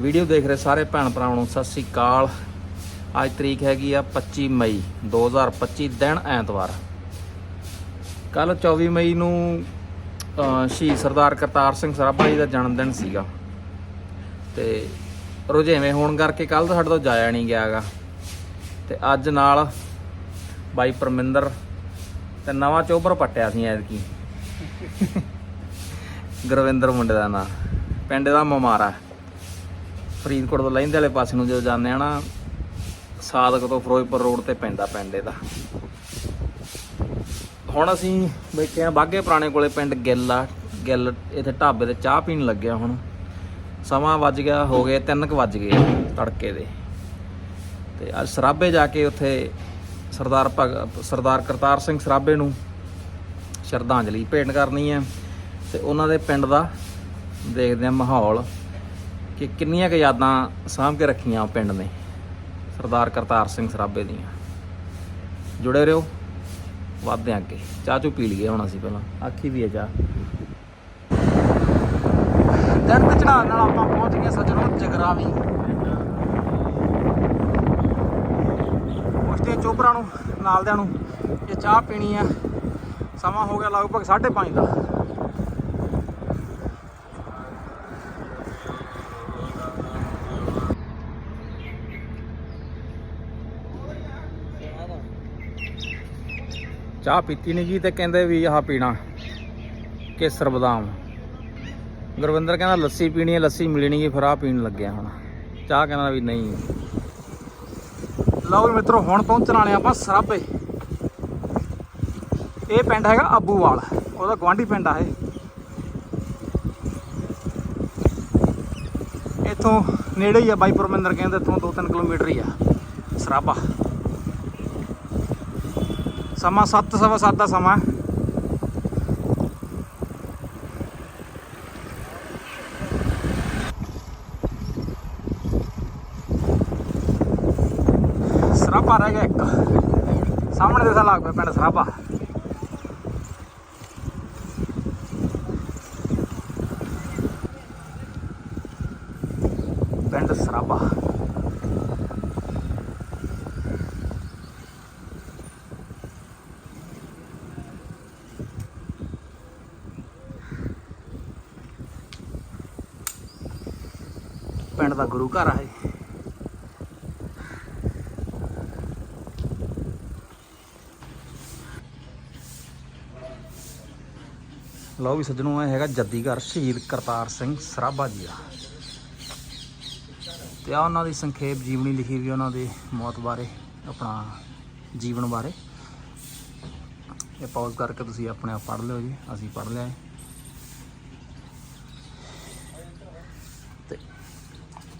Video ਦੇਖ ਰਹੇ ਸਾਰੇ ਭੈਣ ਭਰਾਵਾਂ ਨੂੰ ਸਤਿ ਸ੍ਰੀ ਅਕਾਲ। ਅੱਜ ਤਰੀਕ ਹੈਗੀ ਆ 25 ਮਈ 2025 ਦਿਨ ਐਤਵਾਰ। ਕੱਲ 24 ਮਈ ਨੂੰ ਸ਼ਹੀਦ ਸਰਦਾਰ ਕਰਤਾਰ ਸਿੰਘ ਸਰਾਭਾ ਜੀ ਦਾ ਜਨਮ ਦਿਨ ਸੀਗਾ। ਤੇ ਰੁਝੇਵੇਂ ਹੋਣ ਕਰਕੇ ਕੱਲ ਤਾਂ ਸਾਡੇ ਤੋਂ ਜਾਇਆ ਨਹੀਂ ਗਿਆਗਾ ਤੇ ਅੱਜ ਨਾਲ ਬਾਈ ਪਰਮਿੰਦਰ ਤੇ ਨਵਾਂ ਚੋਬਰ ਪੱਟਿਆ ਸੀ ਐਤਕੀ। ਗੁਰਵਿੰਦਰ ਮੁੰਡੇ ਦਾ ਨਾਂ। ਪਿੰਡ ਦਾ ਮਮਾਰਾ। ਫਰੀਦਕੋਟ ਤੋਂ ਲਹਿੰਦੇ ਵਾਲੇ ਪਾਸੇ ਨੂੰ ਜਦੋਂ ਜਾਂਦੇ ਆ ਨਾ, ਸਾਦਕ ਤੋਂ ਫਿਰੋਜ਼ਪੁਰ ਰੋਡ ਤੇ ਪੈਂਦਾ ਪਿੰਡ ਇਹਦਾ ਹੁਣ ਅਸੀਂ ਬੈਠੇ ਆ ਬਾਗੇ ਪੁਰਾਣੇ ਕੋਲੇ ਪਿੰਡ ਗਿੱਲ ਆ, ਗਿੱਲ ਇੱਥੇ ਢਾਬੇ ਤੇ ਚਾਹ ਪੀਣ ਲੱਗਿਆ ਹੁਣ। ਸਮਾਂ ਵੱਜ ਗਿਆ, ਹੋ ਗਏ 3 ਕੁ ਵੱਜ ਗਏ ਤੜਕੇ ਦੇ। ਤੇ ਅੱਜ ਸਰਾਬੇ ਜਾ ਕੇ ਉੱਥੇ ਸਰਦਾਰ ਭਗ, ਸਰਦਾਰ ਕਰਤਾਰ ਸਿੰਘ ਸਰਾਬੇ ਨੂੰ ਸ਼ਰਧਾਂਜਲੀ ਭੇਟ ਕਰਨੀ ਹੈ ਤੇ ਉਹਨਾਂ ਦੇ ਪਿੰਡ ਦਾ ਦੇਖਦੇ ਆ ਮਾਹੌਲ। ਕਿ ਕਿੰਨੀਆਂ ਕੁ ਯਾਦਾਂ ਸਾਂਭ ਕੇ ਰੱਖੀਆਂ ਪਿੰਡ ਨੇ? ਸਰਦਾਰ ਕਰਤਾਰ ਸਿੰਘ ਸਰਾਬੇ ਦੀਆਂ। ਜੁੜੇ ਰਹੋ। ਵੱਧਦੇ ਹਾਂ ਅੱਗੇ। ਚਾਹ ਚੂ ਪੀ ਲਈਏ ਹੁਣ ਅਸੀਂ ਪਹਿਲਾਂ। ਆਖੀ ਵੀ ਹੈ ਚਾਹ। ਦਰਦ ਤੇ ਚੜਾਉਣ ਨਾਲ ਆਪਾਂ ਪਹੁੰਚ ਗਏ ਸੱਜਣੋ ਜਗਰਾਵੀ। ਉਸਤੇ ਚੋਪਰਾਂ ਨੂੰ, ਨਾਲਦਿਆਂ ਨੂੰ ਇਹ ਚਾਹ ਪੀਣੀ ਆ। ਸਮਾਂ ਹੋ ਗਿਆ ਲਗਭਗ 5:30 ਦਾ। ਚਾਹ ਪੀਤੀ ਨਹੀਂ ਜੀ ਤੇ ਕਹਿੰਦੇ ਵੀ ਆਹ ਪੀਣਾ, ਕੇਸਰ ਬਦਾਮ। ਗੁਰਵਿੰਦਰ ਕਹਿੰਦਾ ਲੱਸੀ ਪੀਣੀ ਹੈ, ਲੱਸੀ ਮਿਲਣੀ ਹੈ, ਫਿਰ ਆਹ ਪੀਣ ਲੱਗਿਆ ਹੁਣ। ਚਾਹ ਕਹਿੰਦਾ ਵੀ ਨਹੀਂ। ਲਓ ਵੀ ਮਿੱਤਰੋ, ਹੁਣ ਪਹੁੰਚਣ ਵਾਲੇ ਆਪਾਂ ਸਰਾਬੇ ਇਹ ਪਿੰਡ ਹੈਗਾ ਅੱਬੂਵਾਲ, ਉਹਦਾ ਗਵਾਂਢੀ ਪਿੰਡ ਆ ਇਹ। ਇੱਥੋਂ ਨੇੜੇ ਹੀ ਆ ਬਾਈ ਪਰਮਿੰਦਰ, ਕਹਿੰਦੇ ਇੱਥੋਂ 2-3 ਕਿਲੋਮੀਟਰ ਹੀ ਆ ਸਰਾਬਾ ਸਮਾਂ 7 ਸਵਾ 7 ਦਾ ਸਮਾਂ ਹੈ। ਸਰਾਬਾ ਰਹਿ ਗਿਆ ਇੱਕ ਸਾਹਮਣੇ ਦੇਖਾ ਲੱਗ ਪਿਆ ਪਿੰਡ ਸਰਾਬਾ ਪਿੰਡ ਸਰਾਬਾ ਪਿੰਡ ਦਾ ਗੁਰੂ ਘਰ ਆਏ। ਲਓ ਵੀ ਸੱਜਣੋ, ਇਹ ਹੈਗਾ ਜੱਦੀ ਘਰ ਸ਼ਹੀਦ ਕਰਤਾਰ ਸਿੰਘ ਸਰਾਭਾ ਜੀ ਦਾ। ਤੇ ਆ ਉਹਨਾਂ ਦੀ ਸੰਖੇਪ ਜੀਵਨੀ ਲਿਖੀ ਵੀ ਉਹਨਾਂ ਦੇ ਮੌਤ ਬਾਰੇ, ਆਪਣਾ ਜੀਵਨ ਬਾਰੇ। ਇਹ ਪੌਜ਼ ਕਰਕੇ ਤੁਸੀਂ ਆਪਣੇ ਆਪ ਪੜ੍ਹ ਲਿਓ ਜੀ, ਅਸੀਂ ਪੜ੍ਹ ਲਿਆ ਹੈ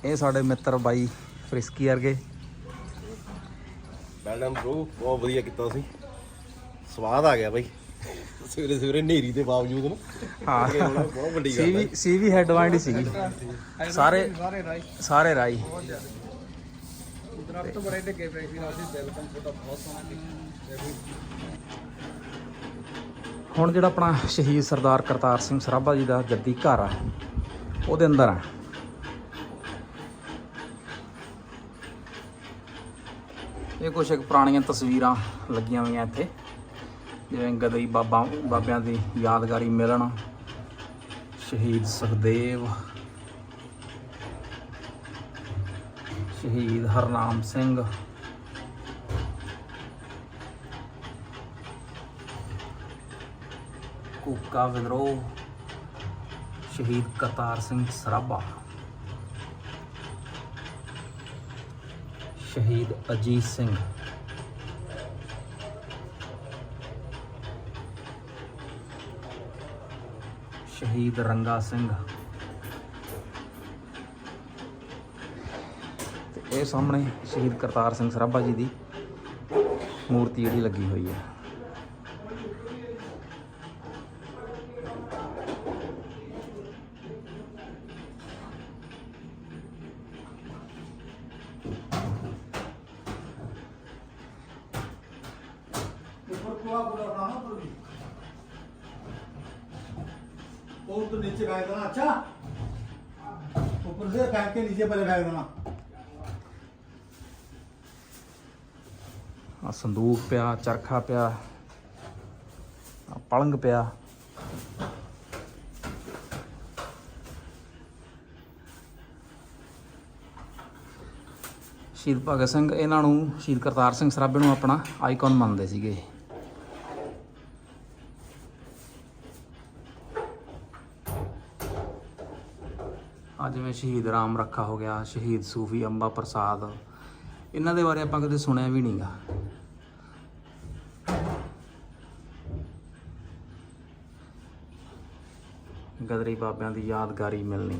ਇਹ ਸਾਡੇ ਮਿੱਤਰ ਬਾਈ ਫ੍ਰਿਸਕੀ ਵਰਗੇ। ਵੈਲਡਨ ਬ్రో ਬਹੁਤ ਵਧੀਆ ਕੀਤਾ ਸੀ ਸਵਾਦ ਆ ਗਿਆ ਬਾਈ। ਸਵੇਰੇ ਸਵੇਰੇ ਨੇਰੀ ਦੇ ਬਾਵਜੂਦ ਨਾ। ਹਾਂ। ਇਹ ਹੁਣ ਬਹੁਤ ਵੱਡੀ ਗੱਲ ਸੀਵੀ ਸੀਵੀ ਹੈਡ ਵਾਈਂਡ ਸੀਗੀ। ਸਾਰੇ ਸਾਰੇ ਰਾਈ। ਦਰਖਤ ਬੜੇ ਡਿੱਗੇ ਪਏ ਸੀ ਅਸੀਂ ਵੈਲਕਮ ਤੁਹਾਡਾ ਬਹੁਤ ਸੋਹਣਾ ਕੀਤਾ ਹੁਣ ਜਿਹੜਾ ਆਪਣਾ ਸ਼ਹੀਦ ਸਰਦਾਰ ਕਰਤਾਰ ਸਿੰਘ ਸਰਾਭਾ ਜੀ ਦਾ ਜੱਦੀ ਘਰ ਆ ਉਹਦੇ ਅੰਦਰ ਆ। ਇਹ ਕੁਛ ਇੱਕ ਪੁਰਾਣੀਆਂ ਤਸਵੀਰਾਂ ਲੱਗੀਆਂ ਹੋਈਆਂ ਇੱਥੇ। ਜਿਵੇਂ ਗਦਈ ਬਾਬਾ, ਬਾਬਿਆਂ ਦੀ ਯਾਦਗਾਰੀ ਮਿਲਣ, ਸ਼ਹੀਦ ਸੁਖਦੇਵ, ਸ਼ਹੀਦ ਹਰਨਾਮ ਸਿੰਘ। ਕੂਕਾ ਵਿਦਰੋਹ, ਸ਼ਹੀਦ ਕਰਤਾਰ ਸਿੰਘ ਸਰਾਭਾ। ਸ਼ਹੀਦ ਅਜੀਤ ਸਿੰਘ। ਸ਼ਹੀਦ ਰੰਗਾ ਸਿੰਘ। ਤੇ ਇਹ ਸਾਹਮਣੇ ਸ਼ਹੀਦ ਕਰਤਾਰ ਸਿੰਘ ਸਰਾਭਾ ਜੀ ਦੀ ਮੂਰਤੀ ਜਿਹੜੀ ਲੱਗੀ ਹੋਈ ਹੈ। नीचे गाय था अच्छा ऊपर से फेंक के नीचे पहले फेंक देना ਆ ਸੰਦੂਕ ਪਿਆ ਚਰਖਾ ਪਿਆ ਆ ਪਲੰਗ ਪਿਆ ਸ਼ਹੀਦ ਭਗਤ ਸਿੰਘ ਇਹਨਾਂ ਨੂੰ ਸ਼ਹੀਦ ਕਰਤਾਰ ਸਿੰਘ ਸਰਾਭੇ ਨੂੰ ਆਪਣਾ ਆਈਕਨ ਮੰਨਦੇ ਸੀਗੇ ਸ਼ਹੀਦ ਰਾਮ ਰੱਖਾ ਹੋ ਗਿਆ, ਸ਼ਹੀਦ ਸੂਫੀ ਅੰਬਾ ਪ੍ਰਸਾਦ। ਇਹਨਾਂ ਦੇ ਬਾਰੇ ਆਪਾਂ ਕਦੇ ਸੁਣਿਆ ਵੀ ਨਹੀਂਗਾ ਗਦਰੀ ਬਾਬਿਆਂ ਦੀ ਯਾਦਗਾਰੀ ਮਿਲਣੀ।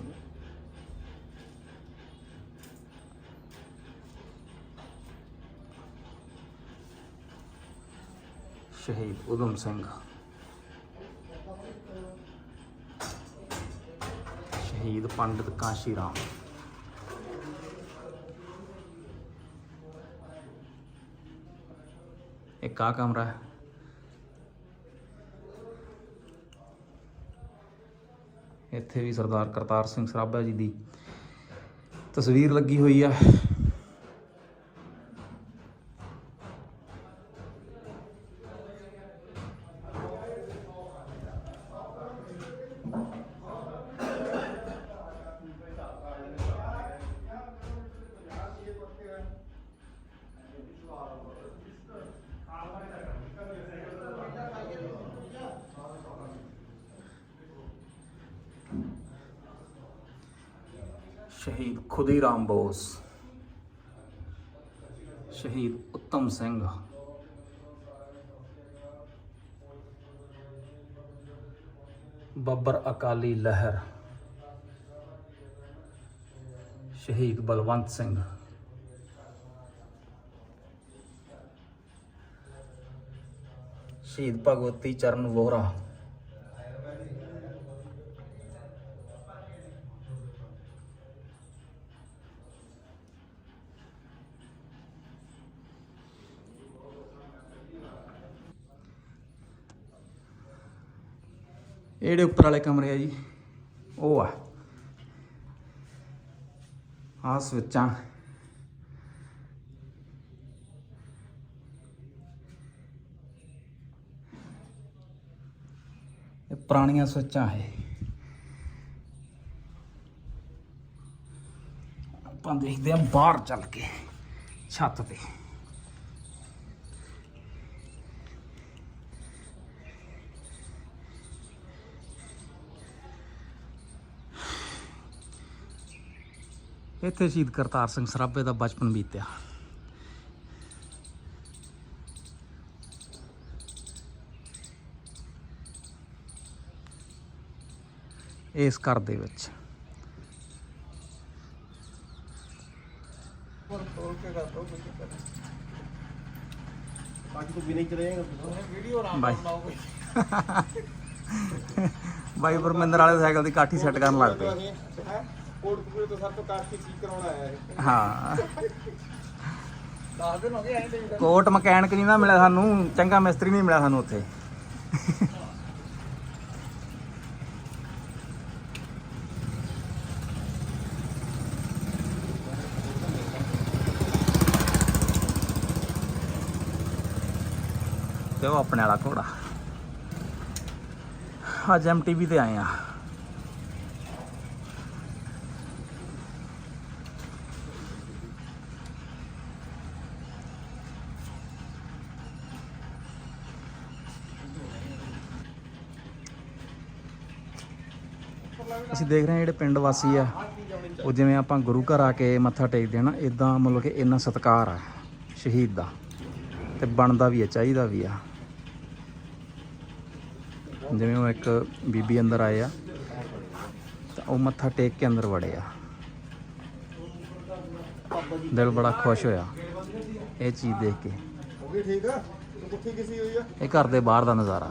ਸ਼ਹੀਦ ਉਦਮ ਸਿੰਘ। ਸ਼ਹੀਦ ਪੰਡਿਤ ਕਾਂਸ਼ੀ ਰਾਮ। ਇੱਕ ਆ ਕਮਰਾ ਹੈ। ਇੱਥੇ ਵੀ ਸਰਦਾਰ ਕਰਤਾਰ ਸਿੰਘ ਸਰਾਭਾ ਜੀ ਦੀ ਤਸਵੀਰ ਲੱਗੀ ਹੋਈ ਆ। ਸ਼ਹੀਦ ਖੁਦੀ ਰਾਮ ਬੋਸ ਸ਼ਹੀਦ ਉੱਤਮ ਸਿੰਘ ਬੱਬਰ ਅਕਾਲੀ ਲਹਿਰ ਸ਼ਹੀਦ ਬਲਵੰਤ ਸਿੰਘ ਸ਼ਹੀਦ ਭਗਵਤੀ ਚਰਨ ਵੋਹਰਾ ਉੱਪਰ ਵਾਲੇ ਕਮਰੇ ਆ ਜੀ। ਉਹ ਆ। ਆਹ ਸਵਿੱਚਾਂ। ਇਹ ਪੁਰਾਣੀਆਂ ਸਵਿੱਚਾਂ ਹੈ ਆਪਾਂ ਦੇਖਦੇ ਹਾਂ ਬਾਹਰ ਚੱਲ ਕੇ ਛੱਤ ਤੇ। ਇੱਥੇ ਸ਼ਹੀਦ ਕਰਤਾਰ ਸਿੰਘ ਸਰਾਭੇ ਦਾ ਬਚਪਨ ਬੀਤਿਆ। ਇਸ ਘਰ ਦੇ ਵਿੱਚ। ਬਾਈ। ਪਰਮਿੰਦਰ ਵਾਲੇ ਸਾਈਕਲ ਦੀ ਕਾਠੀ ਸੈੱਟ ਕਰਨ ਲੱਗ ਪਏ। ਹਾਂ ਕੋਟ ਮਕੈਨਿਕ ਨਹੀਂ ਨਾ ਮਿਲਿਆ ਸਾਨੂੰ ਚੰਗਾ ਮਿਸਤਰੀ ਨਹੀਂ ਮਿਲਿਆ ਸਾਨੂੰ ਉੱਥੇ। ਤੇ ਉਹ ਆਪਣੇ ਵਾਲਾ ਘੋੜਾ। ਅੱਜ ਐਮਟੀਵੀ ਤੇ ਆਏ ਆ। ਅਸੀਂ ਦੇਖ ਰਹੇ ਹਾਂ ਜਿਹੜੇ ਪਿੰਡ ਵਾਸੀ ਆ ਉਹ ਜਿਵੇਂ ਆਪਾਂ ਗੁਰੂ ਘਰ ਆ ਕੇ ਮੱਥਾ ਟੇਕਦੇ ਹਾਂ ਨਾ ਇਦਾਂ ਮਤਲਬ ਕਿ ਇੰਨਾ ਸਤਿਕਾਰ ਆ ਸ਼ਹੀਦ ਦਾ ਤੇ ਬਣਦਾ ਵੀ ਆ ਚਾਹੀਦਾ ਵੀ ਆ। ਜਿਵੇਂ ਉਹ ਇੱਕ ਬੀਬੀ ਅੰਦਰ ਆਏ ਆ ਤਾਂ ਉਹ ਮੱਥਾ ਟੇਕ ਕੇ ਅੰਦਰ ਵੜੇ ਆ। ਦਿਲ ਬੜਾ ਖੁਸ਼ ਹੋਇਆ ਇਹ ਚੀਜ਼ ਦੇਖ ਕੇ। ਉਹ ਵੀ ਠੀਕ ਆ? ਕਿੱਥੇ ਕਿਸੇ ਹੋਈ ਆ? ਇਹ ਘਰ ਦੇ ਬਾਹਰ ਦਾ ਨਜ਼ਾਰਾ।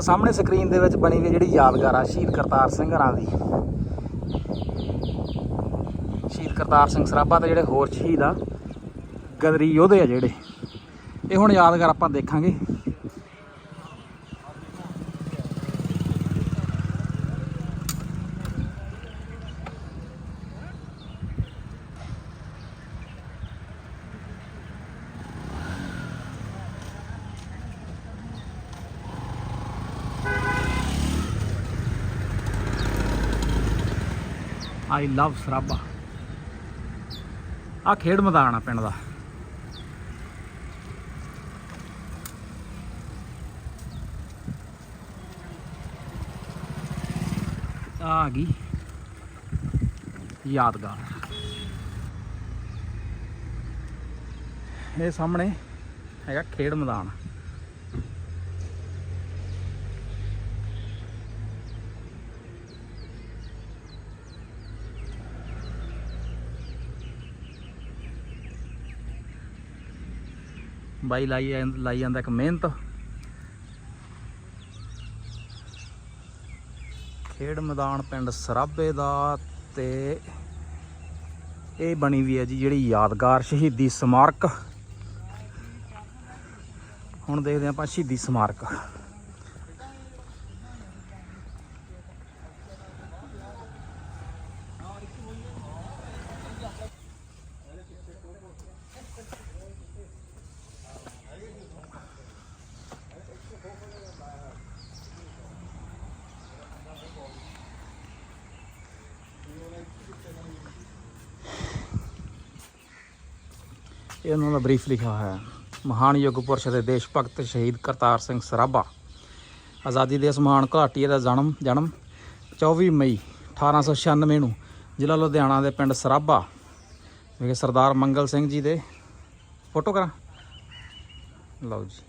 ਸਾਹਮਣੇ ਸਕਰੀਨ ਦੇ ਵਿੱਚ ਬਣੀ ਹੋਈ ਜਿਹੜੀ ਯਾਦਗਾਰ ਆ, ਸ਼ਹੀਦ ਕਰਤਾਰ ਸਿੰਘ ਹਰਾਂ ਦੀ। ਸ਼ਹੀਦ ਕਰਤਾਰ ਸਿੰਘ ਸਰਾਭਾ ਤੇ ਜਿਹੜੇ ਹੋਰ ਸ਼ਹੀਦ ਆ, ਗਦਰੀ ਯੋਧੇ ਆ ਜਿਹੜੇ। ਇਹ ਹੁਣ ਯਾਦਗਾਰ ਆਪਾਂ ਦੇਖਾਂਗੇ। ਆਈ ਲਵ ਸਰਾਭਾ ਆ ਖੇਡ ਮੈਦਾਨ ਆ ਪਿੰਡ ਦਾ। ਆ ਗਈ ਯਾਦਗਾਰ। ਇਹ ਸਾਹਮਣੇ ਹੈਗਾ ਖੇਡ ਮੈਦਾਨ। ਬਾਈ ਲਾਈ ਜਾਂ- ਲਾਈ ਜਾਂਦਾ ਇੱਕ ਮਿਹਨਤ। ਖੇਡ ਮੈਦਾਨ ਪਿੰਡ ਸਰਾਬੇ ਦਾ ਤੇ ਇਹ ਬਣੀ ਵੀ ਹੈ ਜੀ ਜਿਹੜੀ ਯਾਦਗਾਰ ਸ਼ਹੀਦੀ ਸਮਾਰਕ। ਹੁਣ ਦੇਖਦੇ ਆਪਾਂ ਸ਼ਹੀਦੀ ਸਮਾਰਕ। ਇਹ ਉਹਨਾਂ ਦਾ ਬਰੀਫ ਲਿਖਿਆ ਹੋਇਆ ਹੈ। ਮਹਾਨ ਯੁੱਗ ਪੁਰਸ਼ ਦੇ ਦੇਸ਼ ਭਗਤ ਸ਼ਹੀਦ ਕਰਤਾਰ ਸਿੰਘ ਸਰਾਭਾ। ਆਜ਼ਾਦੀ ਦੇ ਇਸ ਮਹਾਨ ਘੁਲਾਟੀਏ ਦਾ ਜਨਮ ਜਨਮ 24 ਮਈ 1896 ਨੂੰ ਜ਼ਿਲ੍ਹਾ ਲੁਧਿਆਣਾ ਦੇ ਪਿੰਡ ਸਰਾਭਾ ਵਿਖੇ ਸਰਦਾਰ ਮੰਗਲ ਸਿੰਘ ਜੀ ਦੇ ਫੋਟੋ ਕਰਾਂ। ਲਓ ਜੀ।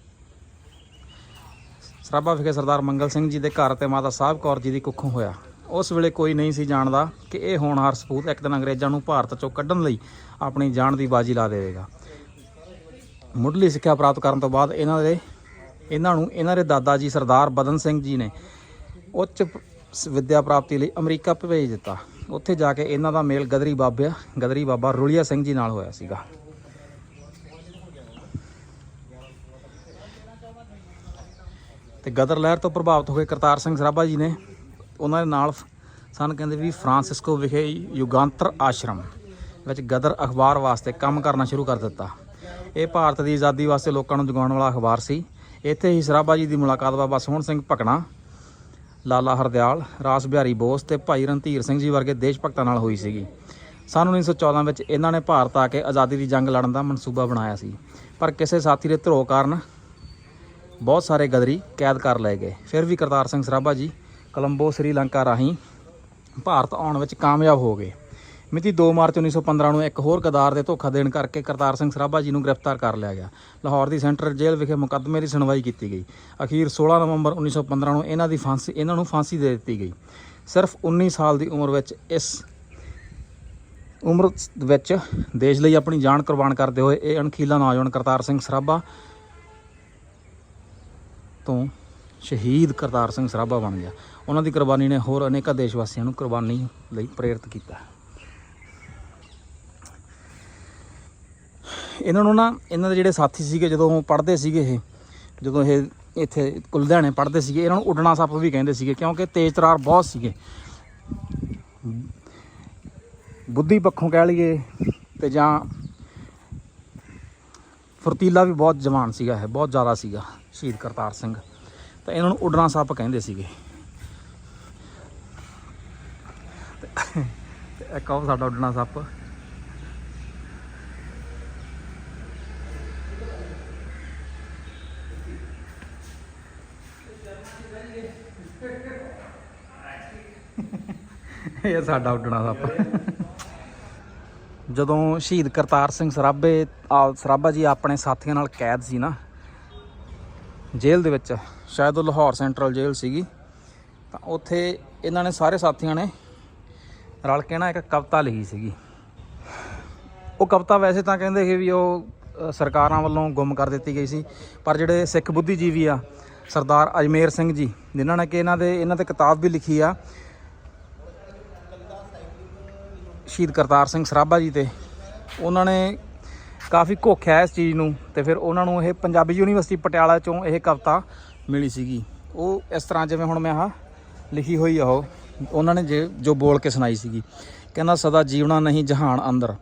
ਸਰਾਭਾ ਵਿਖੇ ਸਰਦਾਰ ਮੰਗਲ ਸਿੰਘ ਜੀ ਦੇ ਘਰ ਤੇ ਮਾਤਾ ਸਾਹਿਬ ਕੌਰ ਜੀ ਦੀ ਕੁੱਖੋਂ ਹੋਇਆ। ਉਸ ਵੇਲੇ ਕੋਈ ਨਹੀਂ ਸੀ ਜਾਣਦਾ ਕਿ ਇਹ ਹੋਣਹਾਰ ਸਪੂਤ ਇੱਕ ਦਿਨ ਅੰਗਰੇਜ਼ਾਂ ਨੂੰ ਭਾਰਤ ਚੋਂ ਕੱਢਣ ਲਈ ਆਪਣੀ ਜਾਨ ਦੀ ਬਾਜੀ ਲਾ ਦੇਵੇਗਾ। ਮੁੱਢਲੀ ਸਿੱਖਿਆ ਪ੍ਰਾਪਤ ਕਰਨ ਤੋਂ ਬਾਅਦ ਇਹਨਾਂ ਦੇ ਇਹਨਾਂ ਨੂੰ ਇਹਨਾਂ ਦੇ ਦਾਦਾ ਜੀ ਸਰਦਾਰ ਬਦਨ ਸਿੰਘ ਜੀ ਨੇ ਉੱਚ ਵਿੱਦਿਆ ਪ੍ਰਾਪਤੀ ਲਈ ਅਮਰੀਕਾ ਭੇਜ ਦਿੱਤਾ। ਉੱਥੇ ਜਾ ਕੇ ਇਹਨਾਂ ਦਾ ਮੇਲ ਗਦਰੀ ਬਾਬਿਆ, ਗਦਰੀ ਬਾਬਾ ਰੁਲੀਆ ਸਿੰਘ ਜੀ ਨਾਲ ਹੋਇਆ ਸੀਗਾ। ਤੇ ਗਦਰ ਲਹਿਰ ਤੋਂ ਪ੍ਰਭਾਵਿਤ ਹੋ ਕੇ ਕਰਤਾਰ ਸਿੰਘ ਸਰਾਭਾ ਜੀ ਨੇ ਉਹਨਾਂ ਦੇ ਨਾਲ ਸਨ ਕਹਿੰਦੇ ਵੀ ਫਰਾਂਸਿਸਕੋ ਵਿਖੇ ਯੁਗਾਂਤਰ ਆਸ਼ਰਮ ਵਿੱਚ ਗਦਰ ਅਖਬਾਰ ਵਾਸਤੇ ਕੰਮ ਕਰਨਾ ਸ਼ੁਰੂ ਕਰ ਦਿੱਤਾ। ਇਹ ਭਾਰਤ ਦੀ ਆਜ਼ਾਦੀ ਵਾਸਤੇ ਲੋਕਾਂ ਨੂੰ ਜਗਾਉਣ ਵਾਲਾ ਅਖਬਾਰ ਸੀ। ਇੱਥੇ ਹੀ ਸਰਾਭਾ ਜੀ ਦੀ ਮੁਲਾਕਾਤ ਬਾਬਾ ਸੋਹਣ ਸਿੰਘ ਭਕਣਾ ਲਾਲਾ ਹਰਦਿਆਲ, ਰਾਸ ਬਿਹਾਰੀ ਬੋਸ ਤੇ ਭਾਈ ਰਣਧੀਰ ਸਿੰਘ ਜੀ ਵਰਗੇ ਦੇਸ਼ ਭਗਤਾਂ ਨਾਲ ਹੋਈ ਸੀਗੀ। ਸਨ 1914 ਵਿੱਚ ਇਹਨਾਂ ਨੇ ਭਾਰਤ ਆ ਕੇ ਆਜ਼ਾਦੀ ਦੀ ਜੰਗ ਲੜਨ ਦਾ ਮਨਸੂਬਾ ਬਣਾਇਆ ਸੀ। ਪਰ ਕਿਸੇ ਸਾਥੀ ਦੇ ਧਰੋ ਕਾਰਨ ਬਹੁਤ ਸਾਰੇ ਗਦਰੀ ਕੈਦ ਕਰ ਲਏ ਗਏ। ਫਿਰ ਵੀ ਕਰਤਾਰ ਸਿੰਘ ਸਰਾਭਾ ਜੀ ਕੋਲੰਬੋ ਸ੍ਰੀਲੰਕਾ ਰਾਹੀਂ ਭਾਰਤ ਆਉਣ ਵਿੱਚ ਕਾਮਯਾਬ ਹੋ ਗਏ। ਮਿਤੀ 2 ਮਾਰਚ 1915 ਨੂੰ ਇੱਕ ਹੋਰ ਗਦਾਰ ਦੇ ਧੋਖਾ ਦੇਣ ਕਰਕੇ ਕਰਤਾਰ ਸਿੰਘ ਸਰਾਭਾ ਜੀ ਨੂੰ ਗ੍ਰਿਫਤਾਰ ਕਰ ਲਿਆ ਗਿਆ। ਲਾਹੌਰ ਦੀ ਸੈਂਟਰਲ ਜੇਲ੍ਹ ਵਿਖੇ ਮੁਕੱਦਮੇ ਦੀ ਸੁਣਵਾਈ ਕੀਤੀ ਗਈ। ਅਖੀਰ 16 ਨਵੰਬਰ 1915 ਨੂੰ ਇਹਨਾਂ ਦੀ ਫਾਂਸੀ, ਇਹਨਾਂ ਨੂੰ ਫਾਂਸੀ ਦੇ ਦਿੱਤੀ ਗਈ। ਸਿਰਫ 19 ਸਾਲ ਦੀ ਉਮਰ ਵਿੱਚ ਇਸ ਉਮਰ ਵਿੱਚ ਦੇਸ਼ ਲਈ ਆਪਣੀ ਜਾਨ ਕੁਰਬਾਨ ਕਰਦੇ ਹੋਏ ਇਹ ਅਣਖੀਲਾ ਨੌਜਵਾਨ ਕਰਤਾਰ ਸਿੰਘ ਸਰਾਭਾ ਤੋਂ ਸ਼ਹੀਦ ਕਰਤਾਰ ਸਿੰਘ ਸਰਾਭਾ ਬਣ ਗਿਆ। ਉਹਨਾਂ ਦੀ ਕੁਰਬਾਨੀ ਨੇ ਹੋਰ ਅਨੇਕਾਂ ਦੇਸ਼ ਵਾਸੀਆਂ ਨੂੰ ਕੁਰਬਾਨੀ ਲਈ ਪ੍ਰੇਰਿਤ ਕੀਤਾ। ਇਹਨਾਂ ਨੂੰ ਨਾ ਇਹਨਾਂ ਦੇ ਜਿਹੜੇ ਸਾਥੀ ਸੀਗੇ, ਜਦੋਂ ਪੜ੍ਹਦੇ ਸੀਗੇ ਇਹ, ਜਦੋਂ ਇਹ ਇੱਥੇ ਲੁਧਿਆਣੇ ਪੜ੍ਹਦੇ ਸੀਗੇ, ਇਹਨਾਂ ਨੂੰ ਉੱਡਣਾ ਸੱਪ ਵੀ ਕਹਿੰਦੇ ਸੀਗੇ ਕਿਉਂਕਿ ਤੇਜ਼ ਤਰਾਰ ਬਹੁਤ ਸੀਗੇ। ਬੁੱਧੀ ਪੱਖੋਂ ਕਹਿ ਲਈਏ ਤੇ ਜਾਂ ਫੁਰਤੀਲਾ ਵੀ ਬਹੁਤ ਜਵਾਨ ਸੀਗਾ ਇਹ, ਬਹੁਤ ਜ਼ਿਆਦਾ ਸੀਗਾ, ਸ਼ਹੀਦ ਕਰਤਾਰ ਸਿੰਘ। ਤਾਂ ਇਹਨਾਂ ਨੂੰ ਉੱਡਣਾ ਸੱਪ ਕਹਿੰਦੇ ਸੀਗੇ। ਇੱਕ ਉਹ ਸਾਡਾ ਉੱਡਣਾ ਸੱਪ। ਇਹ ਸਾਡਾ ਉੱਡਣਾ ਸੱਪ। ਜਦੋਂ ਸ਼ਹੀਦ ਕਰਤਾਰ ਸਿੰਘ ਸਰਾਭੇ ਆ ਸਰਾਭਾ ਜੀ ਆਪਣੇ ਸਾਥੀਆਂ ਨਾਲ ਕੈਦ ਸੀ ਨਾ, ਜੇਲ੍ਹ ਦੇ ਵਿੱਚ, ਸ਼ਾਇਦ ਉਹ ਲਾਹੌਰ ਸੈਂਟਰਲ ਜੇਲ੍ਹ ਸੀਗੀ, ਤਾਂ ਉੱਥੇ ਇਹਨਾਂ ਨੇ ਸਾਰੇ ਸਾਥੀਆਂ ਨੇ ਰਲ ਕੇ ਨਾ ਇੱਕ ਕਵਿਤਾ ਲਿਖੀ ਸੀਗੀ। ਉਹ ਕਵਿਤਾ ਵੈਸੇ ਤਾਂ ਕਹਿੰਦੇ ਸੀ ਵੀ ਉਹ ਸਰਕਾਰਾਂ ਵੱਲੋਂ ਗੁੰਮ ਕਰ ਦਿੱਤੀ ਗਈ ਸੀ, ਪਰ ਜਿਹੜੇ ਸਿੱਖ ਬੁੱਧੀਜੀਵੀ ਆ, ਸਰਦਾਰ ਅਜਮੇਰ ਸਿੰਘ ਜੀ, ਜਿਨ੍ਹਾਂ ਨੇ ਕਿ ਇਹਨਾਂ ਦੇ, ਇਹਨਾਂ ਤੇ ਕਿਤਾਬ ਵੀ ਲਿਖੀ ਆ ਸ਼ਹੀਦ ਕਰਤਾਰ ਸਿੰਘ ਸਰਾਭਾ ਜੀ ਤੇ ਉਹਨਾਂ ਨੇ ਕਾਫੀ ਘੋਖਿਆ ਇਸ ਚੀਜ਼ ਨੂੰ ਤੇ ਫਿਰ ਉਹਨਾਂ ਨੂੰ ਇਹ ਪੰਜਾਬੀ ਯੂਨੀਵਰਸਿਟੀ ਪਟਿਆਲਾ ਚੋਂ ਇਹ ਕਵਿਤਾ ਮਿਲੀ ਸੀਗੀ। ਉਹ ਇਸ ਤਰ੍ਹਾਂ ਜਿਵੇਂ ਹੁਣ ਮੈਂ ਆਹ ਲਿਖੀ ਹੋਈ ਆ ਉਹ, ਉਹਨਾਂ ਨੇ ਜੇ, ਜੋ ਬੋਲ ਕੇ ਸੁਣਾਈ ਸੀਗੀ। ਕਹਿੰਦਾ, ਸਦਾ ਜੀਵਣਾ ਨਹੀਂ ਜਹਾਨ ਅੰਦਰ।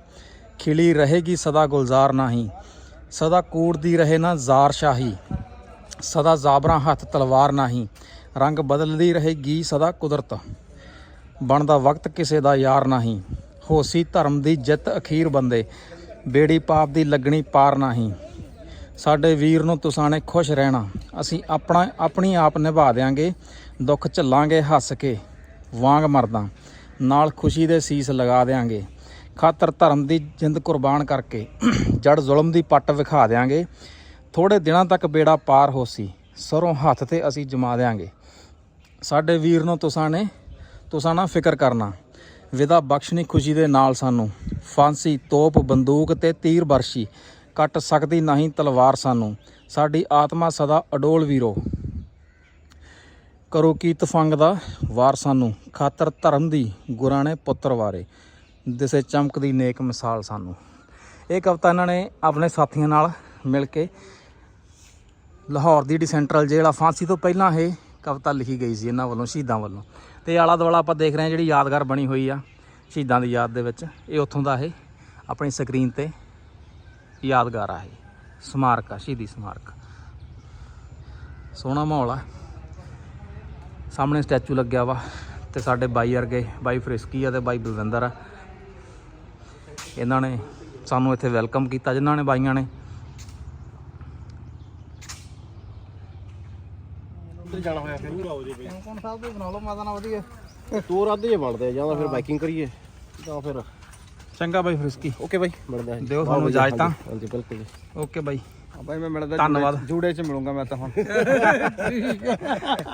ਖਿਲੀ ਰਹੇਗੀ ਸਦਾ ਗੁਲਜ਼ਾਰ ਨਹੀਂ। ਸਦਾ ਕੂੜਦੀ ਰਹੇ ਨਾ ਜ਼ਾਰ ਸ਼ਾਹੀ। ਸਦਾ ਜ਼ਾਬਰਾਂ ਹੱਥ ਤਲਵਾਰ ਨਹੀਂ। ਰੰਗ ਬਦਲਦੀ ਰਹੇਗੀ ਸਦਾ ਕੁਦਰਤ। ਬਣਦਾ ਵਕਤ ਕਿਸੇ ਦਾ ਯਾਰ ਨਹੀਂ। ਹੋਸੀ ਧਰਮ ਦੀ ਜਿੱਤ ਅਖੀਰ ਬੰਦੇ। ਬੇੜੀ ਪਾਪ ਦੀ ਲੱਗਣੀ ਪਾਰ ਨਹੀਂ। ਸਾਡੇ ਵੀਰ ਨੂੰ ਤੁਸਾਂ ਨੇ ਖੁਸ਼ ਰਹਿਣਾ। ਅਸੀਂ ਆਪਣਾ, ਆਪਣੀ ਆਪ ਨਿਭਾ ਦਿਆਂਗੇ। ਦੁੱਖ ਝੱਲਾਂਗੇ ਹੱਸ ਕੇ। ਵਾਂਗ ਮਰਦਾ। ਨਾਲ ਖੁਸ਼ੀ ਦੇ ਸੀਸ ਲਗਾ ਦਿਆਂਗੇ। ਖਾਤਰ ਧਰਮ ਦੀ ਜਿੰਦ ਕੁਰਬਾਨ ਕਰਕੇ ਜੜ ਜ਼ੁਲਮ ਦੀ ਪੱਟ ਵਿਖਾ ਦਿਆਂਗੇ। ਥੋੜੇ ਦਿਨਾਂ ਤੱਕ ਬੇੜਾ ਪਾਰ ਹੋਸੀ। ਸਰੋਂ ਹੱਥ ਤੇ ਅਸੀਂ ਜਮਾ ਦਿਆਂਗੇ। ਸਾਡੇ ਵੀਰ ਨੂੰ ਤੁਸਾਂ ਨੇ, ਤੁਸਾਂ ਨਾ ਫਿਕਰ ਕਰਨਾ। ਵਿਦਾ ਬਖਸ਼ਣੀ ਖੁਸ਼ੀ ਦੇ ਨਾਲ ਸਾਨੂੰ। ਫਾਂਸੀ, ਤੋਪ, ਬੰਦੂਕ ਤੇ ਤੀਰ ਬਰਸ਼ੀ ਕੱਟ ਸਕਦੀ ਨਹੀਂ ਤਲਵਾਰ ਸਾਨੂੰ। ਸਾਡੀ ਆਤਮਾ ਸਦਾ ਅਡੋਲ ਵੀਰੋ। ਕਰੋ ਕੀ ਤਫੰਗ ਦਾ ਵਾਰ ਸਾਨੂੰ। ਖਾਤਰ ਧਰਮ ਦੀ ਗੁਰਾਂ ਨੇ ਪੁੱਤਰ ਵਾਰੇ। ਦਿਸੇ ਚਮਕਦੀ ਨੇਕ ਮਿਸਾਲ ਸਾਨੂੰ। ਇਹ ਕਵਿਤਾ ਇਹਨਾਂ ਨੇ ਆਪਣੇ ਸਾਥੀਆਂ ਨਾਲ ਮਿਲ ਕੇ ਲਾਹੌਰ ਦੀ ਡੀ ਸੈਂਟਰਲ ਜੇਲ੍ਹ ਆ। ਫਾਂਸੀ ਤੋਂ ਪਹਿਲਾਂ ਇਹ ਕਵਿਤਾ ਲਿਖੀ ਗਈ ਸੀ ਇਹਨਾਂ ਵੱਲੋਂ, ਸ਼ਹੀਦਾਂ ਵੱਲੋਂ। ਤੇ ਆਲਾ ਦੁਆਲਾ ਆਪਾਂ ਦੇਖ ਰਹੇ ਹਾਂ ਜਿਹੜੀ ਯਾਦਗਾਰ ਬਣੀ ਹੋਈ ਆ ਸ਼ਹੀਦਾਂ ਦੀ ਯਾਦ ਦੇ ਵਿੱਚ। ਇਹ ਉੱਥੋਂ ਦਾ ਇਹ ਆਪਣੀ ਸਕਰੀਨ ਤੇ ਯਾਦਗਾਰ ਆ ਇਹ। ਸਮਾਰਕ ਆ, ਸ਼ਹੀਦੀ ਸਮਾਰਕ। ਸੋਹਣਾ ਮਾਹੌਲ ਆ। ਸਾਹਮਣੇ ਸਟੈਚੂ ਲੱਗਿਆ ਵਾ ਤੇ ਸਾਡੇ ਬਾਈ ਵਰਗੇ, ਬਾਈ ਫਰਿਸਕੀ ਆ ਤੇ ਬਾਈ ਬਲਵਿੰਦਰ ਆ। ਇਹਨਾਂ ਨੇ ਸਾਨੂੰ ਇੱਥੇ ਵੈਲਕਮ ਕੀਤਾ, ਜਿਨ੍ਹਾਂ ਨੇ ਬਾਈਆਂ ਨੇ ਉੱਧਰ ਜਾਣਾ ਹੋਇਆ ਫਿਰ ਆਓ ਜੀ ਕੌਣ ਸਾਹਿਬ ਦੇ ਬਣਾ ਲਓ ਮਾਤਾ ਨਾਲ ਵਧੀਆ। ਟੂਰ ਅੱਧੇ ਜੇ ਬਣਦੇ ਆ ਜਾਂ ਤਾਂ ਫਿਰ ਬਾਈਕਿੰਗ ਕਰੀਏ ਜਾਂ ਫਿਰ ਚੰਗਾ ਬਾਈ ਫਰਿਸਕੀ ਓਕੇ ਬਾਈ ਮਿਲਦੇ ਆ ਜੀ। ਦਿਓ ਸਾਨੂੰ ਇਜਾਜ਼ਤਾਂ। ਹਾਂਜੀ, ਬਿਲਕੁਲ ਜੀ। Okay bye. ਆ ਬਾਈ ਮੈਂ ਮਿਲਦਾ ਧੰਨਵਾਦ। ਜੂੜੇ ਚ ਮਿਲੂੰਗਾ ਮੈਂ ਤਾਂ ਹੁਣ।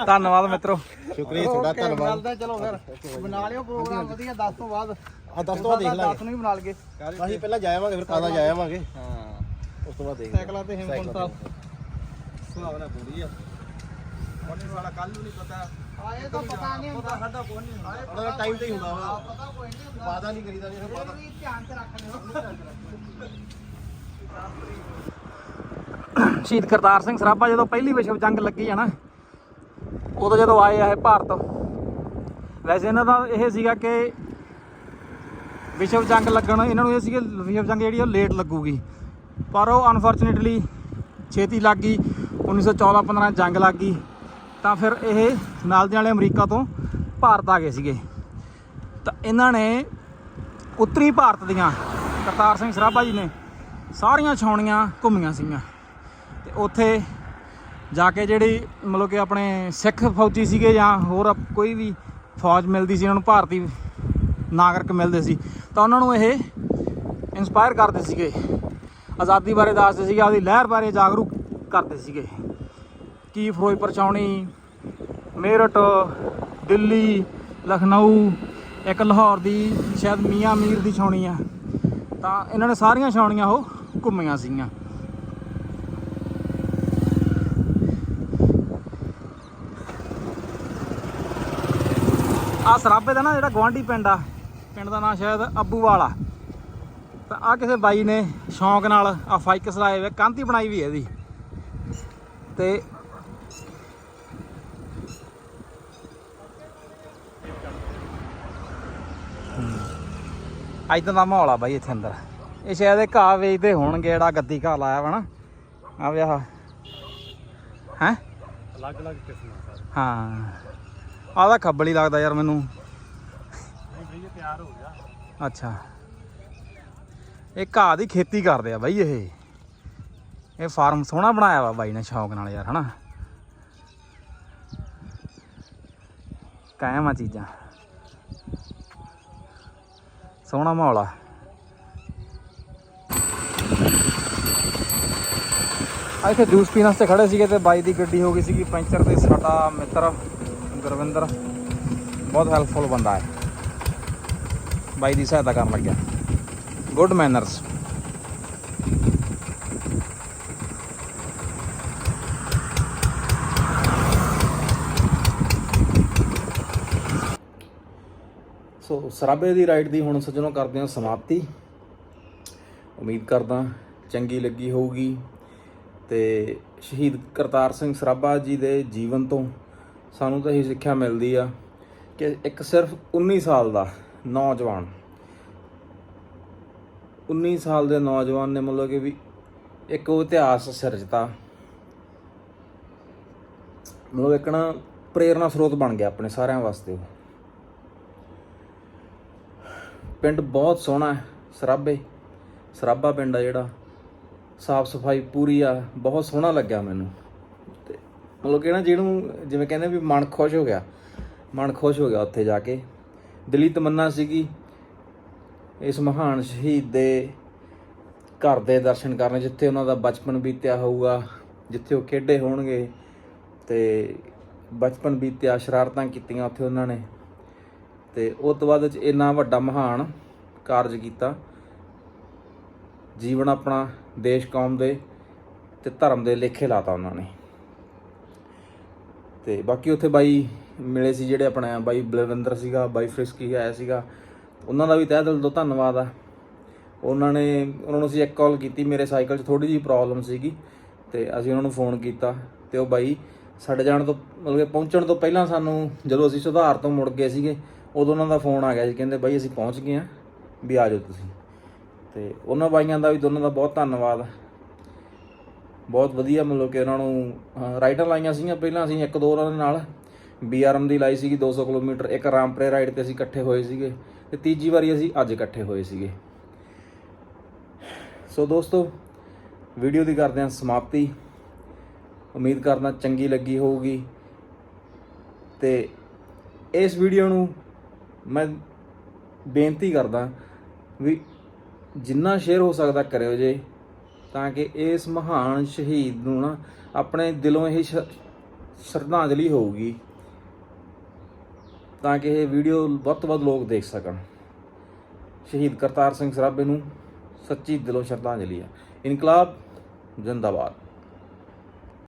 ਧੰਨਵਾਦ ਮਿੱਤਰੋ। ਸ਼ੁਕਰੀਆ ਤੁਹਾਡਾ ਧੰਨਵਾਦ। ਮਿਲਦੇ ਚਲੋ ਫਿਰ। ਬਣਾ ਲਿਓ ਪ੍ਰੋਗਰਾਮ ਵਧੀਆ 10 ਤੋਂ ਬਾਅਦ। ਆ 10 ਤੋਂ ਬਾਅਦ ਦੇਖ ਲਾਂਗੇ। 10 ਨੂੰ ਹੀ ਬਣਾ ਲਗੇ ਅਸੀਂ ਪਹਿਲਾਂ ਜਾਇਆਵਾਂਗੇ ਫਿਰ ਕਾਦਾ ਜਾਇਆਵਾਂਗੇ ਹਾਂ। ਉਸ ਤੋਂ ਬਾਅਦ ਦੇਖ ਸਾਈਕਲਾਂ ਤੇ ਹਿੰਮਤ ਸਾਹਿਬ। ਸੁਹਾਵਣਾ ਪੂਰੀ ਆ। ਉਹਨੇ ਵਾਲਾ ਕੱਲ ਨੂੰ ਨਹੀਂ ਪਤਾ। ਆਏ ਤਾਂ ਪਤਾ ਨਹੀਂ ਹੁੰਦਾ। ਸਾਡਾ ਕੋਈ ਨਹੀਂ ਹੁੰਦਾ। ਉਹਦਾ ਟਾਈਮ ਤੇ ਹੀ ਹੁੰਦਾ ਵਾ। ਪਤਾ ਕੋਈ ਨਹੀਂ ਹੁੰਦਾ। ਵਾਦਾ ਨਹੀਂ ਕਰੀਦਾ ਨਹੀਂ ਫਿਰ ਵਾਦਾ ਵੀ ਧਿਆਨ ਚ ਰੱਖ ਲਿਓ। ਸ਼ਹੀਦ ਕਰਤਾਰ ਸਿੰਘ ਸਰਾਭਾ ਜਦੋਂ ਪਹਿਲੀ ਵਿਸ਼ਵ ਜੰਗ ਲੱਗੀ ਆ ਨਾ ਉਦੋਂ ਜਦੋਂ ਆਏ ਆ ਇਹ ਭਾਰਤ ਵੈਸੇ ਇਹਨਾਂ ਦਾ ਇਹ ਸੀਗਾ ਕਿ ਵਿਸ਼ਵ ਜੰਗ ਲੱਗਣ ਇਹਨਾਂ ਨੂੰ ਇਹ ਸੀ ਕਿ ਵਿਸ਼ਵ ਜੰਗ ਜਿਹੜੀ ਉਹ ਲੇਟ ਲੱਗੂਗੀ। ਪਰ ਉਹ ਅਨਫੋਰਚੂਨੇਟਲੀ ਛੇਤੀ ਲੱਗ ਗਈ 1914 15 ਜੰਗ ਲੱਗ ਗਈ। ਤਾਂ ਫਿਰ ਇਹ ਨਾਲ ਦੇ ਨਾਲੇ ਅਮਰੀਕਾ ਤੋਂ ਭਾਰਤ ਆ ਗਏ ਸੀਗੇ। ਤਾਂ ਇਹਨਾਂ ਨੇ ਉੱਤਰੀ ਭਾਰਤ ਦੀਆਂ ਕਰਤਾਰ ਸਿੰਘ ਸਰਾਭਾ ਜੀ ਨੇ ਸਾਰੀਆਂ ਛਾਉਣੀਆਂ ਘੁੰਮੀਆਂ ਸੀਗੀਆਂ। ਤੇ ਉੱਥੇ ਜਾ ਕੇ ਜਿਹੜੀ ਮਤਲਬ ਕਿ ਆਪਣੇ ਸਿੱਖ ਫੌਜੀ ਸੀਗੇ ਜਾਂ ਹੋਰ ਕੋਈ ਵੀ ਫੌਜ ਮਿਲਦੀ ਸੀ, ਉਹਨਾਂ ਨੂੰ ਭਾਰਤੀ ਨਾਗਰਿਕ ਮਿਲਦੇ ਸੀ, ਤਾਂ ਉਹਨਾਂ ਨੂੰ ਇਹ ਇਨਸਪਾਇਰ ਕਰਦੇ ਸੀਗੇ। ਆਜ਼ਾਦੀ ਬਾਰੇ ਦੱਸਦੇ ਸੀਗੇ, ਆਪਦੀ ਲਹਿਰ ਬਾਰੇ ਜਾਗਰੂਕ ਕਰਦੇ ਸੀਗੇ। ਕੀ ਫਿਰੋਜ਼ਪੁਰ ਛਾਉਣੀ ਮੇਰਠ, ਦਿੱਲੀ, ਲਖਨਊ, ਇੱਕ ਲਾਹੌਰ ਦੀ, ਸ਼ਾਇਦ ਮੀਆਂ ਮੀਰ ਦੀ ਛਾਉਣੀ ਆ। ਤਾਂ ਇਹਨਾਂ ਨੇ ਸਾਰੀਆਂ ਛਾਉਣੀਆਂ ਉਹ ਘੁੰਮੀਆਂ ਸੀਗੀਆਂ। ਆ ਸਰਾਬੇ ਦਾ ਨਾ ਜਿਹੜਾ ਗਵਾਂਢੀ ਪਿੰਡ ਆ, ਪਿੰਡ ਦਾ ਨਾਮ ਸ਼ਾਇਦ ਅੱਬੂਵਾਲ ਆ ਤਾਂ ਆ ਕਿਸੇ ਬਾਈ ਨੇ ਸ਼ੌਂਕ ਨਾਲ ਆ ਫਾਈਕਸ ਲਾਏ ਵੇ, ਕਾਂਤੀ ਬਣਾਈ ਵੀ ਹੈ ਇਹਦੀ। ਤੇ ਇਦਾਂ ਦਾ ਮਾਹੌਲ ਆ ਬਾਈ ਇੱਥੇ ਅੰਦਰ। ਇਹ ਸ਼ਾਇਦ ਇਹ ਘਾਹ ਵੇਚਦੇ ਹੋਣਗੇ ਜਿਹੜਾ ਗੱਦੀ ਘਾਹ ਲਾਇਆ ਵਾ ਨਾ। ਆ ਵੇ ਆਹ। ਹੈ? ਅਲੱਗ-ਅਲੱਗ ਕਿਸਮਾਂ ਸਰ ਹਾਂ। ਆਹ ਤਾਂ ਖੱਬਲ ਲੱਗਦਾ ਯਾਰ ਮੈਨੂੰ। ਨਹੀਂ ਇਹ ਤਿਆਰ ਹੋ ਗਿਆ। ਅੱਛਾ। ਇਹ ਘਾਹ ਦੀ ਖੇਤੀ ਕਰਦੇ ਆ ਬਾਈ ਇਹ। ਇਹ ਫਾਰਮ ਸੋਹਣਾ ਬਣਾਇਆ ਵਾ ਬਾਈ ਨੇ ਸ਼ੌਂਕ ਨਾਲ ਯਾਰ ਹਨਾ। ਕਾਇਮ ਆ ਚੀਜ਼ਾਂ। ਸੋਹਣਾ ਮਾਹੌਲ ਆ। ਇੱਥੇ ਜੂਸ ਪੀਣ ਵਾਸਤੇ ਖੜੇ ਸੀਗੇ ਤੇ ਬਾਈ ਦੀ ਗੱਡੀ ਹੋ ਗਈ ਸੀਗੀ ਪੈਂਚਰ ਤੇ। ਸਾਡਾ ਮਿੱਤਰ ਗੁਰਵਿੰਦਰ, ਬਹੁਤ ਹੈਲਪਫੁਲ ਬੰਦਾ ਹੈ। ਬਾਈ ਦੀ ਸਹਾਇਤਾ ਕਰਨ ਲੱਗਿਆ। ਗੁੱਡ ਮੈਨਰਸ ਸੋ ਸਰਾਬੇ ਦੀ ਰਾਈਡ ਦੀ ਹੁਣ ਸੱਜਣੋਂ ਕਰਦੇ ਹਾਂ ਸਮਾਪਤੀ। ਉਮੀਦ ਕਰਦਾ ਚੰਗੀ ਲੱਗੀ ਹੋਊਗੀ ਤੇ ਸ਼ਹੀਦ ਕਰਤਾਰ ਸਿੰਘ ਸਰਾਭਾ ਜੀ ਦੇ ਜੀਵਨ ਤੋਂ ਸਾਨੂੰ ਤਾਂ ਇਹ ਸਿੱਖਿਆ ਮਿਲਦੀ ਆ ਕਿ ਇੱਕ ਸਿਰਫ 19 ਸਾਲ ਦਾ ਨੌਜਵਾਨ 19 ਸਾਲ ਦੇ ਨੌਜਵਾਨ ਨੇ ਮਤਲਬ ਕਿ ਵੀ ਇੱਕ ਉਹ ਇਤਿਹਾਸ ਸਿਰਜਤਾ। ਮਤਲਬ ਇੱਕ ਨਾ ਪ੍ਰੇਰਨਾ ਸਰੋਤ ਬਣ ਗਿਆ ਆਪਣੇ ਸਾਰਿਆਂ ਵਾਸਤੇ ਉਹ ਪਿੰਡ ਬਹੁਤ ਸੋਹਣਾ ਹੈ, ਸਰਾਬੇ, ਸਰਾਬਾ ਪਿੰਡ ਆ ਜਿਹੜਾ। ਸਾਫ਼ ਸਫ਼ਾਈ ਪੂਰੀ ਆ, ਬਹੁਤ ਸੋਹਣਾ ਲੱਗਿਆ ਮੈਨੂੰ। ਤੇ ਮਤਲਬ ਕਿ ਨਾ ਜਿਹਨੂੰ ਜਿਵੇਂ ਕਹਿੰਦੇ ਵੀ ਮਨ ਖੁਸ਼ ਹੋ ਗਿਆ, ਮਨ ਖੁਸ਼ ਹੋ ਗਿਆ ਉੱਥੇ ਜਾ ਕੇ। ਦਿਲੀ ਤਮੰਨਾ ਸੀਗੀ ਇਸ ਮਹਾਨ ਸ਼ਹੀਦ ਦੇ ਘਰ ਦੇ ਦਰਸ਼ਨ ਕਰਨ, ਜਿੱਥੇ ਉਹਨਾਂ ਦਾ ਬਚਪਨ ਬੀਤਿਆ ਹੋਊਗਾ, ਜਿੱਥੇ ਉਹ ਖੇਡੇ ਹੋਣਗੇ। ਤੇ ਬਚਪਨ ਬੀਤਿਆ, ਸ਼ਰਾਰਤਾਂ ਕੀਤੀਆਂ ਉੱਥੇ ਉਹਨਾਂ ਨੇ। ਤੇ ਉਸ ਤੋਂ ਬਾਅਦ ਵਿੱਚ ਇੰਨਾ ਵੱਡਾ ਮਹਾਨ ਕਾਰਜ ਕੀਤਾ। ਜੀਵਨ ਆਪਣਾ ਦੇਸ਼, ਕੌਮ ਦੇ ਤੇ ਧਰਮ ਦੇ ਲੇਖੇ ਲਾਤਾ ਉਹਨਾਂ ਨੇ। ਤੇ ਬਾਕੀ ਉੱਥੇ ਬਾਈ ਮਿਲੇ ਸੀ ਜਿਹੜੇ ਆਪਣੇ ਬਾਈ ਬਲਵਿੰਦਰ ਸੀਗਾ, ਬਾਈ ਫ੍ਰਿਸਕੀ ਆਇਆ ਸੀਗਾ। ਉਹਨਾਂ ਦਾ ਵੀ ਤਹਿ ਦਿਲ ਤੋਂ ਧੰਨਵਾਦ ਆ। ਉਹਨਾਂ ਨੇ, ਉਹਨਾਂ ਨੂੰ ਅਸੀਂ ਇੱਕ ਕਾਲ ਕੀਤੀ, ਮੇਰੇ ਸਾਈਕਲ 'ਚ ਥੋੜੀ ਜਿਹੀ ਪ੍ਰੋਬਲਮ ਸੀਗੀ ਤੇ ਅਸੀਂ ਉਹਨਾਂ ਨੂੰ ਫੋਨ ਕੀਤਾ ਤੇ ਉਹ ਬਾਈ ਸਾਡੇ ਜਾਣ ਤੋਂ, ਮਤਲਬ ਕਿ ਪਹੁੰਚਣ ਤੋਂ ਪਹਿਲਾਂ ਸਾਨੂੰ ਜਦੋਂ ਅਸੀਂ ਸੁਧਾਰ ਤੋਂ ਮੁੜ ਗਏ ਸੀਗੇ ਉਦੋਂ ਉਹਨਾਂ ਦਾ ਫੋਨ ਆ ਗਿਆ ਜੀ, ਕਹਿੰਦੇ ਬਾਈ ਅਸੀਂ ਪਹੁੰਚ ਗਏ ਆ ਵੀ ਆ ਜਾਓ ਤੁਸੀਂ। ਤੇ ਉਹਨਾਂ ਬਾਈਆਂ ਦਾ ਵੀ ਦੋਨਾਂ ਦਾ ਬਹੁਤ ਧੰਨਵਾਦ। ਬਹੁਤ ਵਧੀਆ ਮਤਲਬ ਕਿ ਉਹਨਾਂ ਨੂੰ ਰਾਈਡਾਂ ਲਾਈਆਂ ਸੀਗੀਆਂ ਪਹਿਲਾਂ ਅਸੀਂ ਇੱਕ ਦੋ ਉਹਨਾਂ ਦੇ ਨਾਲ। ਬੀਆਰਐਮ ਦੀ ਲਾਈ ਸੀਗੀ 200 ਕਿਲੋਮੀਟਰ, ਇੱਕ ਰਾਮਪਰੇ ਰਾਈਡ ਤੇ ਅਸੀਂ ਇਕੱਠੇ ਹੋਏ ਸੀਗੇ। ਤੇ ਤੀਜੀ ਵਾਰੀ ਅਸੀਂ ਅੱਜ ਇਕੱਠੇ ਹੋਏ ਸੀਗੇ। ਸੋ ਦੋਸਤੋ ਵੀਡੀਓ ਦੀ ਕਰਦੇ ਹਾਂ ਸਮਾਪਤੀ। ਉਮੀਦ ਕਰਦਾ ਚੰਗੀ ਲੱਗੀ ਹੋਊਗੀ। ਤੇ ਇਸ ਵੀਡੀਓ ਨੂੰ ਮੈਂ ਬੇਨਤੀ ਕਰਦਾ ਵੀ ਜਿੰਨਾ ਸ਼ੇਅਰ ਹੋ ਸਕਦਾ ਕਰਿਓ ਜੇ, ਤਾਂ ਕਿ ਇਸ ਮਹਾਨ ਸ਼ਹੀਦ ਨੂੰ ਨਾ ਆਪਣੇ ਦਿਲੋਂ ਇਹ ਸ਼ਰਧਾਂਜਲੀ ਹੋਊਗੀ, ਤਾਂ ਕਿ ਇਹ ਵੀਡੀਓ ਵੱਧ ਤੋਂ ਵੱਧ ਲੋਕ ਦੇਖ ਸਕਣ। ਸ਼ਹੀਦ ਕਰਤਾਰ ਸਿੰਘ ਸਰਾਭੇ ਨੂੰ ਸੱਚੀ ਦਿਲੋਂ ਸ਼ਰਧਾਂਜਲੀ ਹੈ ਇਨਕਲਾਬ, ਜ਼ਿੰਦਾਬਾਦ।